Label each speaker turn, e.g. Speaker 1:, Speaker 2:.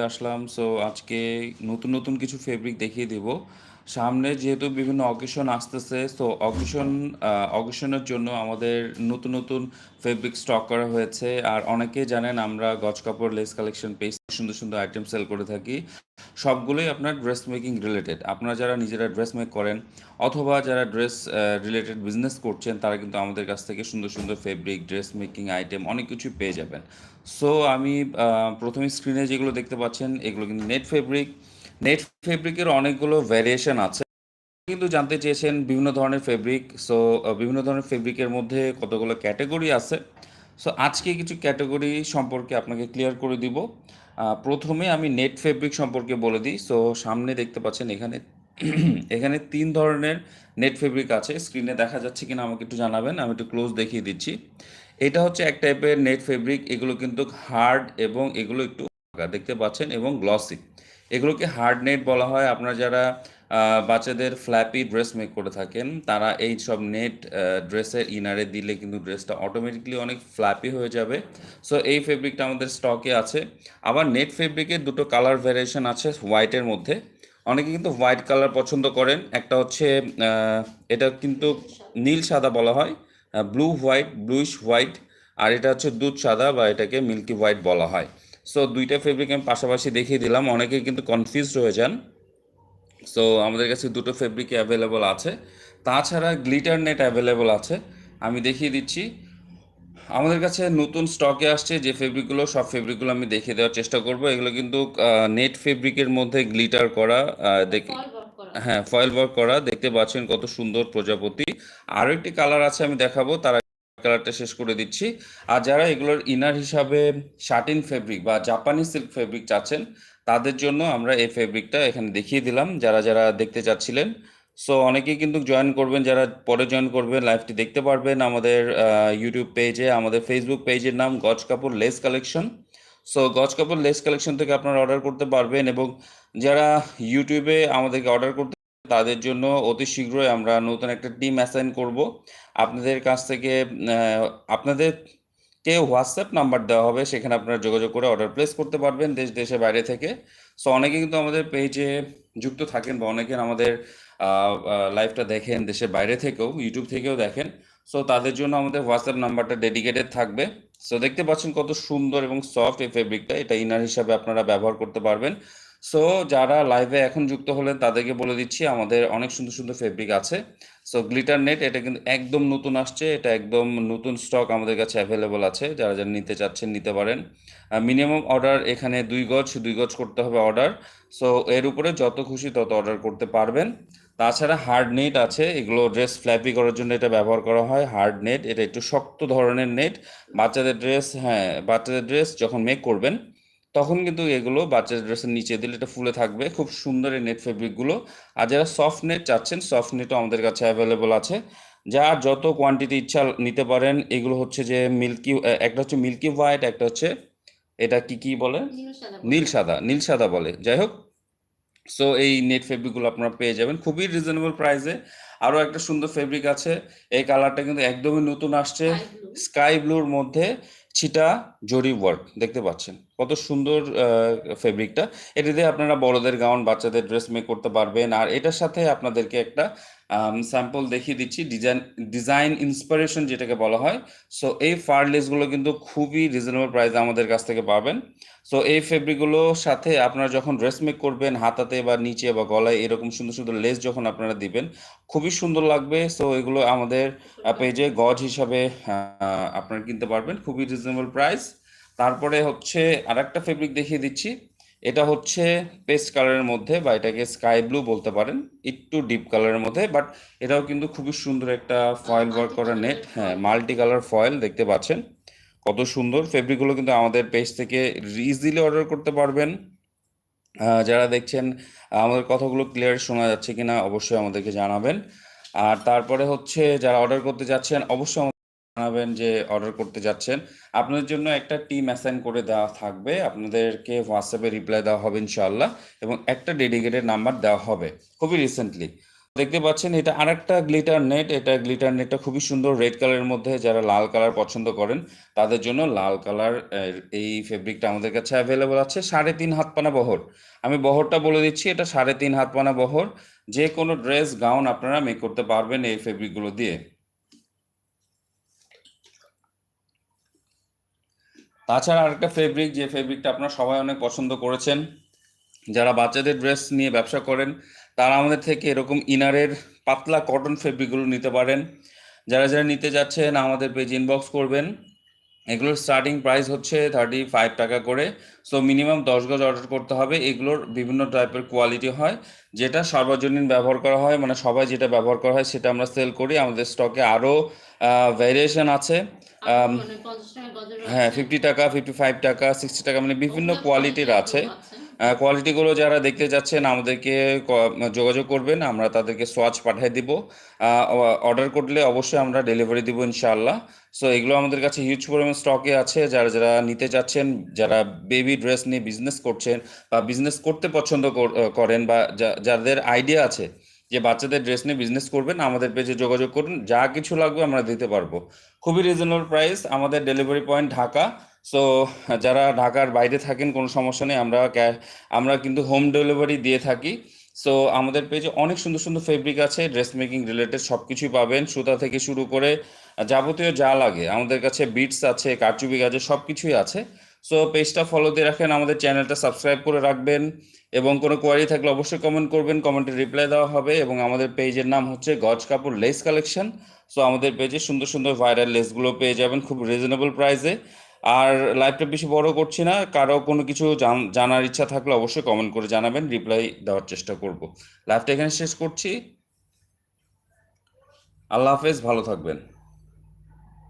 Speaker 1: আসলাম। So আজকে নতুন, নতুন কিছু ফেব্রিক দেখিয়ে দিব। সামনে যেহেতু বিভিন্ন অকেশন আসতেছে, সো অকেশন অকেশনের জন্য আমাদের নতুন, নতুন ফেব্রিক স্টক করা হয়েছে। আর অনেকেই জানেন আমরা গজ কাপড় লেস কালেকশন পেজ সুন্দর, সুন্দর আইটেম সেল করে থাকি। সবগুলোই আপনার ড্রেস মেকিং রিলেটেড। আপনারা যারা নিজেরা ড্রেস মেক করেন অথবা যারা ড্রেস রিলেটেড বিজনেস করছেন তারা কিন্তু আমাদের কাছ থেকে সুন্দর, সুন্দর ফেব্রিক, ড্রেস মেকিং আইটেম অনেক কিছুই পেয়ে যাবেন। সো আমি প্রথমে স্ক্রিনে যেগুলো দেখতে পাচ্ছেন এগুলো কিন্তু নেট ফেব্রিক। নেট ফেব্রিকের অনেকগুলো ভ্যারিয়েশন আছে। কিন্তু জানতে চেয়েছেন বিভিন্ন ধরনের ফেব্রিক। সো বিভিন্ন ধরনের ফেব্রিকের মধ্যে কতগুলো ক্যাটেগরি আছে। সো আজকে কিছু ক্যাটাগরি সম্পর্কে আপনাকে ক্লিয়ার করে দিব। প্রথমে আমি নেট ফেব্রিক সম্পর্কে বলে দিই। সো সামনে দেখতে পাচ্ছেন এখানে এখানে তিন ধরনের নেট ফেব্রিক আছে। স্ক্রিনে দেখা যাচ্ছে কিনা আমাকে একটু জানাবেন। আমি একটু ক্লোজ দেখিয়ে দিচ্ছি। এটা হচ্ছে এক টাইপের নেট ফেব্রিক। এগুলো কিন্তু হার্ড এবং এগুলো একটু দেখতে পাচ্ছেন, এবং গ্লসি। এগুলোকে হার্ড নেট বলা হয়। আপনারা যারা বাচ্চাদের ফ্ল্যাপি ড্রেস মেক করে থাকেন, তারা এই সব নেট ড্রেসের ইনারে দিলে কিন্তু ড্রেসটা অটোমেটিক্যালি অনেক ফ্ল্যাপি হয়ে যাবে। সো এই ফেব্রিকটা আমাদের স্টকে আছে। আবার নেট ফেব্রিকের দুটো কালার ভেরিয়েশন আছে হোয়াইটের মধ্যে। অনেকে কিন্তু হোয়াইট কালার পছন্দ করেন। একটা হচ্ছে এটা কিন্তু নীল সাদা বলা হয়। ব্লু হোয়াইট, ব্লুইশ হোয়াইট আর এটা হচ্ছে দুধ সাদা বা এটাকে মিল্কি হোয়াইট বলা হয়। সো দুইটা ফেব্রিক আমি পাশাপাশি দেখিয়ে দিলাম। অনেকেই কিন্তু কনফিউজড হয়ে যান। সো আমাদের কাছে দুটো ফেব্রিকই এভেইলেবল আছে। তাছাড়া গ্লিটার নেট এভেইলেবল আছে। আমি দেখিয়ে দিচ্ছি। আমাদের কাছে নতুন স্টকে আসছে যে ফেব্রিকগুলো সব ফেব্রিকগুলো আমি দেখিয়ে দেওয়ার চেষ্টা করব। এগুলো কিন্তু নেট ফেব্রিকের মধ্যে গ্লিটার করা দেখ। হ্যাঁ, ফয়েল ওয়ার্ক করা। দেখতে পাচ্ছেন কত সুন্দর প্রজাপতি। আরও একটি কালার আছে আমি দেখাবো। তার কালারটা শেষ করে দিচ্ছি। আর যারা এগুলোর ইনার হিসাবে শাটিন ফেব্রিক বা জাপানি সিল্ক ফেব্রিক চাচ্ছেন, তাদের জন্য আমরা এই ফেব্রিকটা এখানে দেখিয়ে দিলাম। যারা, যারা দেখতে চাচ্ছিলেন। সো অনেকেই কিন্তু জয়েন করবেন। যারা পরে জয়েন করবেন লাইভটি দেখতে পারবেন আমাদের ইউটিউব পেজে। আমাদের ফেসবুক পেজের নাম গজ কাপড় লেস কালেকশন। সো গজ কাপড় লেস কালেকশন থেকে আপনারা অর্ডার করতে পারবেন এবং যারা ইউটিউবে আমাদেরকে অর্ডার করতে তাদের জন্য অতি শীঘ্রই আমরা নতুন একটা টিম অ্যাসাইন করব। আপনাদের কাছ থেকে আ আপনাদেরকে হোয়াটসঅ্যাপ নাম্বার দেওয়া হবে। সেখানে আপনারা যোগাযোগ করে অর্ডার প্লেস করতে পারবেন দেশ দেশের বাইরে থেকে। সো অনেকে কিন্তু আমাদের পেজে যুক্ত থাকেন বা অনেকে আমাদের লাইভটা দেখেন দেশের বাইরে থেকেও, ইউটিউব থেকেও দেখেন। সো তাদের জন্য আমাদের হোয়াটসঅ্যাপ নাম্বারটা ডেডিকেটেড থাকবে। সো দেখতে পাচ্ছেন কত সুন্দর এবং সফট এই ফেব্রিকটা। এটা ইনার হিসাবে আপনারা ব্যবহার করতে পারবেন। সো যারা লাইভে এখন যুক্ত হলেন তাদেরকে বলে দিচ্ছি আমাদের অনেক সুন্দর, সুন্দর ফেব্রিক আছে। সো গ্লিটার নেট এটা কিন্তু একদম নতুন আসছে। এটা একদম নতুন স্টক আমাদের কাছে অ্যাভেলেবল আছে। যারা, যারা নিতে চাচ্ছেন নিতে পারেন। মিনিমাম অর্ডার এখানে দুই গজ, দুই গজ করতে হবে অর্ডার। সো এর উপরে যত খুশি তত অর্ডার করতে পারবেন। তাছাড়া হার্ড নেট আছে। এগুলো ড্রেস ফ্ল্যাপি করার জন্য এটা ব্যবহার করা হয়। হার্ড নেট এটা একটু শক্ত ধরনের নেট। বাচ্চাদের ড্রেস হ্যাঁ, বাচ্চাদের ড্রেস যখন মেক করবেন তখন কিন্তু এগুলো বাচ্চাদের ড্রেসের নিচে দিলে এটা ফুলে থাকবে। খুব সুন্দর এই নেট ফেব্রিকগুলো। আর যারা সফট নেট চাচ্ছেন, সফট নেটও আমাদের কাছে এভেইলেবল আছে। যার যত কোয়ান্টিটি ইচ্ছা নিতে পারেন। এগুলো হচ্ছে যে মিল্কি একটা হচ্ছে মিল্কি হোয়াইট, একটা হচ্ছে এটা কি, কি বলে?
Speaker 2: নীল সাদা বলে।
Speaker 1: নীল সাদা, নীল সাদা বলে। যাই হোক। সো এই নেট ফেব্রিকগুলো আপনারা পেয়ে যাবেন খুবই রিজনেবল প্রাইসে। আরও একটা সুন্দর ফেব্রিক আছে। এই কালারটা কিন্তু একদমই নতুন আসছে।
Speaker 2: স্কাই
Speaker 1: ব্লুর মধ্যে ছিটা জরি ওয়ার্ক দেখতে পাচ্ছেন। কত সুন্দর ফেব্রিকটা। এটা দিয়ে আপনারা বড়দের গাউন, বাচ্চাদের ড্রেস মেক করতে পারবেন। আর এটার সাথে আপনাদেরকে একটা স্যাম্পল দেখিয়ে দিচ্ছি। ডিজাইন ডিজাইন ইন্সপিরেশন যেটাকে বলা হয়। সো এই ফার লেসগুলো কিন্তু খুবই রিজনেবল প্রাইসে আমাদের কাছ থেকে পাবেন। সো এই ফেব্রিকগুলোর সাথে আপনারা যখন ড্রেস মেক করবেন হাতাতে বা নিচে বা গলায় এরকম সুন্দর, সুন্দর লেস যখন আপনারা দিবেন, খুবই সুন্দর লাগবে। সো এগুলো আমাদের পেজে গজ হিসাবে আপনারা কিনতে পারবেন। খুবই রিজনেবল প্রাইস। তারপরে হচ্ছে আরেকটা ফেব্রিক দেখিয়ে দিচ্ছি। এটা হচ্ছে পেস্ট কালারের মধ্যে বা এটাকে স্কাই ব্লু বলতে পারেন। একটু ডিপ কালারের মধ্যে বাট এটাও কিন্তু খুবই সুন্দর একটা ফয়েল ওয়ার্ক করা নেট। হ্যাঁ। মাল্টি কালার ফয়েল দেখতে পাচ্ছেন। কত সুন্দর। ফেব্রিকগুলো কিন্তু আমাদের পেজ থেকে ইজিলি অর্ডার করতে পারবেন। যারা দেখছেন, আমাদের কথাগুলো ক্লিয়ার শোনা যাচ্ছে কিনা অবশ্যই আমাদেরকে জানাবেন। আর তারপরে হচ্ছে যারা অর্ডার করতে যাচ্ছেন, অবশ্যই জানাবেন যে অর্ডার করতে যাচ্ছেন। আপনাদের জন্য একটা টিম অ্যাসাইন করে দেওয়া থাকবে। আপনাদেরকে হোয়াটসঅ্যাপে রিপ্লাই দেওয়া হবে ইনশাআল্লাহ এবং একটা ডেডিকেটেড নাম্বার দেওয়া হবে। খুবই রিসেন্টলি। দেখতে পাচ্ছেন এটা আরেকটা গ্লিটার নেট এটা গ্লিটার নেটটা খুবই সুন্দর রেড কালারের মধ্যে যারা লাল কালার পছন্দ করেন, তাদের জন্য লাল কালার এই ফেব্রিকটা আমাদের কাছে অ্যাভেলেবল আছে সাড়ে তিন হাত পানা বহর আমি বহরটা বলে দিচ্ছি, এটা সাড়ে তিন হাত পানা বহর যে কোনো ড্রেস গাউন আপনারা মেক করতে পারবেন এই ফেব্রিকগুলো দিয়ে তাছাড়া আরেকটা ফেব্রিক যে ফেব্রিকটা আপনারা সবাই অনেক পছন্দ করেছেন, যারা বাচ্চাদের ড্রেস নিয়ে ব্যবসা করেন, তারা আমাদের থেকে এরকম ইনারের পাতলা কটন ফেব্রিকগুলো নিতে পারেন। যারা যারা নিতে যাচ্ছেন, আমাদের পেজ ইনবক্স করবেন। এগুলোর স্টার্টিং প্রাইস হচ্ছে থার্টি ফাইভ টাকা করে। সো মিনিমাম দশ গজ অর্ডার করতে হবে। এগুলোর বিভিন্ন টাইপের কোয়ালিটি হয়, যেটা সর্বজনীন ব্যবহার করা হয়। মানে সবাই যেটা ব্যবহার করা হয়, সেটা আমরা সেল করি। আমাদের স্টকে আরও ভ্যারিয়েশন আছে। আম,
Speaker 2: মানে
Speaker 1: হ্যাঁ ফিফটি টাকা ফিফটি ফাইভ টাকা সিক্সটি টাকা মানে বিভিন্ন কোয়ালিটির আছে। কোয়ালিটিগুলো যারা দেখতে যাচ্ছেন আমাদেরকে যোগাযোগ করবেন আমরা তাদেরকে সোয়াচ পাঠিয়ে দিব। অর্ডার করলে অবশ্যই আমরা ডেলিভারি দিব ইনশাআল্লাহ। সো এগুলো আমাদের কাছে হিউজ পরিমাণ স্টকে আছে। যারা যারা নিতে চাচ্ছেন যারা বেবি ড্রেস নিয়ে বিজনেস করছেন বা বিজনেস করতে পছন্দ কর- করেন বা যা- যাদের আইডিয়া আছে যে বাচ্চাদের ড্রেস নিয়ে বিজনেস করবেন, আমাদের পেজে যোগাযোগ করুন, যা কিছু লাগবে আমরা দিতে পারব। খুবই রিজনেবল প্রাইস আমাদের ডেলিভারি পয়েন্ট ঢাকা। সো যারা ঢাকার বাইরে থাকেন, কোনো সমস্যা নেই, আমরা আমরা কিন্তু হোম ডেলিভারি দিয়ে থাকি। সো আমাদের পেজে অনেক সুন্দর সুন্দর ফেব্রিক আছে ড্রেস মেকিং রিলেটেড সব কিছুই পাবেন, সুতা থেকে শুরু করে যাবতীয় যা লাগে, আমাদের কাছে বিটস আছে, কারচুপি আছে সব কিছুই আছে। সো পেজটা ফলো দিয়ে রাখেন, আমাদের চ্যানেলটা সাবস্ক্রাইব করে রাখবেন এবং কোনো কোয়ারি থাকলে অবশ্যই কমেন্ট করবেন কমেন্টে রিপ্লাই দেওয়া হবে এবং আমাদের পেজের নাম হচ্ছে গজ কাপড় লেস কালেকশন সো আমাদের পেজে সুন্দর সুন্দর ভাইরাল লেসগুলো পেয়ে যাবেন খুব রিজনেবল প্রাইসে আর লাইভটা বেশি বড় করছি না, কারও কোনো কিছু জানার ইচ্ছা থাকলে অবশ্যই কমেন্ট করে জানাবেন রিপ্লাই দেওয়ার চেষ্টা করব। লাইভটা এখানে শেষ করছি। আল্লাহ হাফেজ, ভালো থাকবেন।